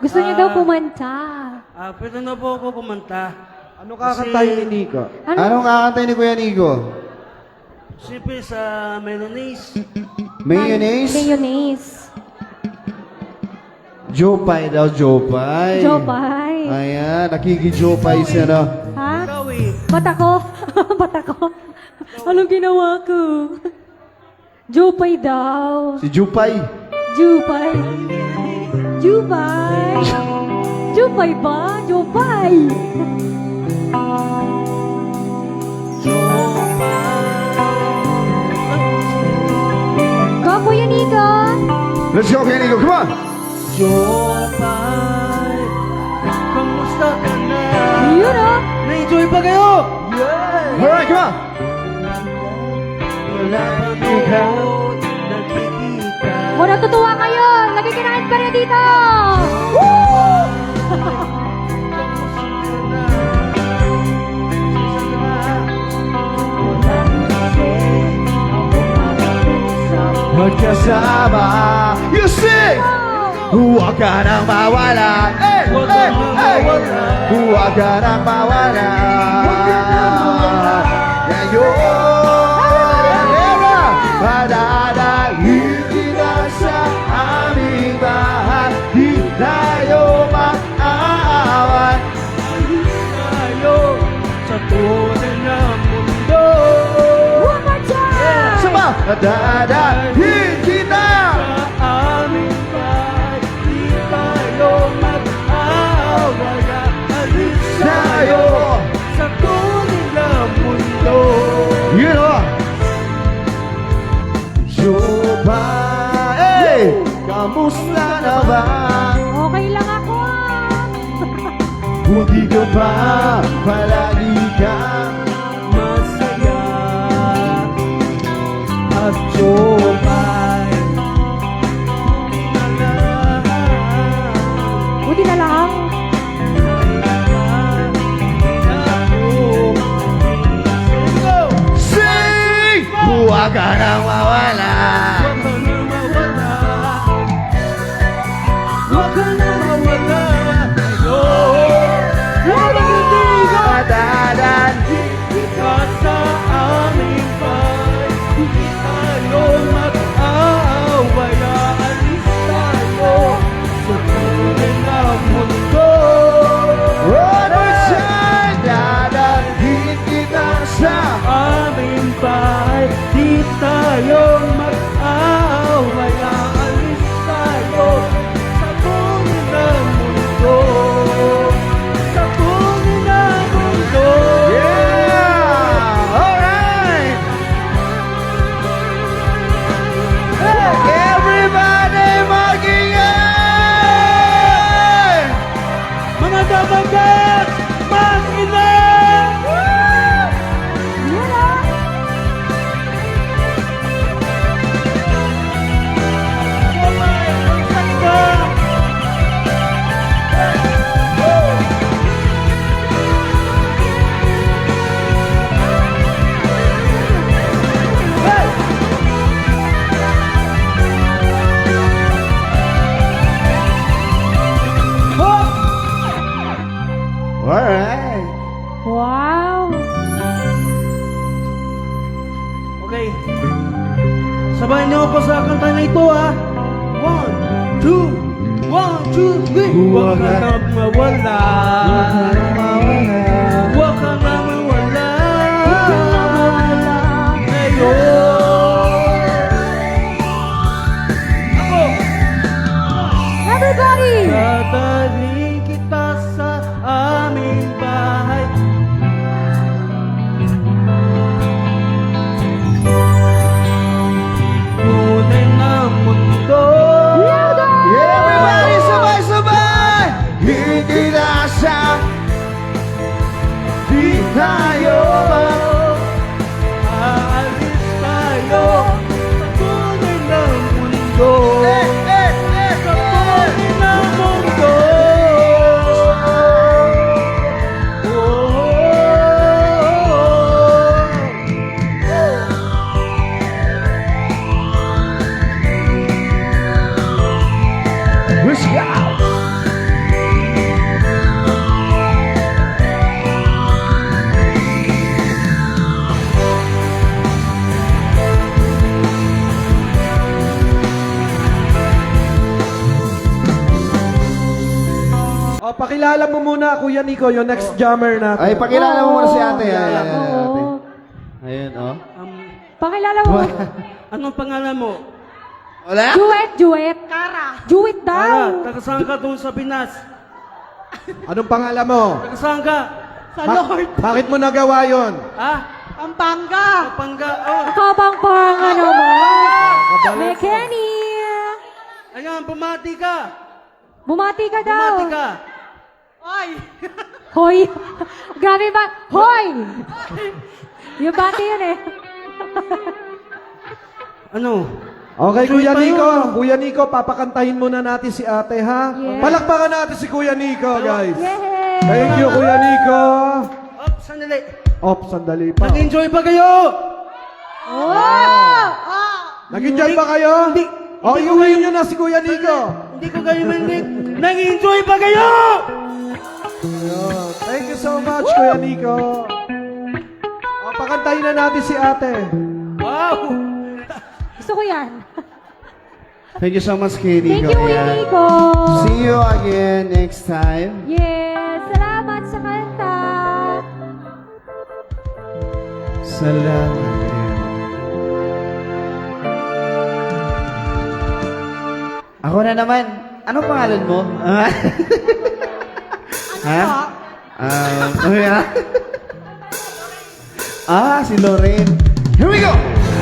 Gusto niya daw kumanta. Ah, pwede na po ako kumanta. Ano kakantahin ni Nico? Ano? Anong kakantay ni Kuya Nico? Siyempre sa mayonnaise. Mayonnaise? Mayonnaise. Jopay daw, Jopay. Jopay. Ayan, nakiki-Jopay siya na. Ha? Ikaw eh. Ba't ako? Ba't ako? Anong ginawa ko? Jupay daw. Si Jupay. Jupay. Jupay. Jupay ba? Jupay. Go, Kuya Nico. Let's go, Kuya Nico. Come on. Jopay, kamusta ka na? Yun oh. Na-enjoy ba kayo? Alright, come on. Wala bang ikaw nakikita? Kung natutuwa kayo, nagkikinain pa rin dito. Magkasama. You sing! Huwag ka nang mawala. Hey, Huwag ka hey, nang hey. mawala. Huwag ka nang mawala. Ngayon, Sama, madadalhin kita. Sa aming bahay, di tayo mag-aaway. Alis tayo sa tunay na mundo. You know. Juba, hey! Kamusta na ba? Okay lang ako. Hindi ka ba palagi at sumay. Buti na lang. sing? Huwag ka nang mawala. Okay. Sabayan niyo ako sa kanta na ito ha. One, two, one, two, three. Huwag ka mawala. Huwag pag-asa Di tayo aalis tayo. Sa tunay ng mundo. Sa tunay ng mundo. Oh. Let's go! Pakilala mo muna, Kuya Nico, yung next jammer natin. Ay, pakilala mo muna si ate. Oo. Ayan, ayan, ayan, ate. Oo. Ayun, oh. Um, Pakilala mo. anong pangalan mo? Wala? Duet, duet. Kara. Duet daw. Ara, taga saan ka doon sa Pinas? Anong pangalan mo? Taga saan ka? Sa Ba- bakit mo nagawa yon? Ha? Pampanga. Kapangga. Oh. Kapampanga naman. May Kenny. Ayan, bumati ka. Bumati ka daw. Bumati ka. Hoy. Grabe ba? Hoy. Yung bati yun eh. Ano? Okay, Kuya Nico. yun. Kuya Nico, papakantahin muna natin si ate, ha? Yes. Palakpakan natin si Kuya Nico, guys. Yay. Thank you, Kuya Nico. Op, sandali. Op, sandali pa. Nag-enjoy ba kayo? Oh! Nag-enjoy ba kayo? Hindi. O, Hindi ko iuwi nyo na si Kuya Nico. Hindi ko kayo manig. Nag-enjoy ba kayo? Ayun. Thank you so much, Kuya Nico. O, pakantahin na natin si ate. Wow. Gusto ko yan. Thank you so much, Thank Nico. you, Kuya Ayan. Nico. See you again next time. Yes. Salamat sa kanta. Salamat. Ako na naman. Anong pangalan mo? oh yeah? ah, si Lorraine. Here we go!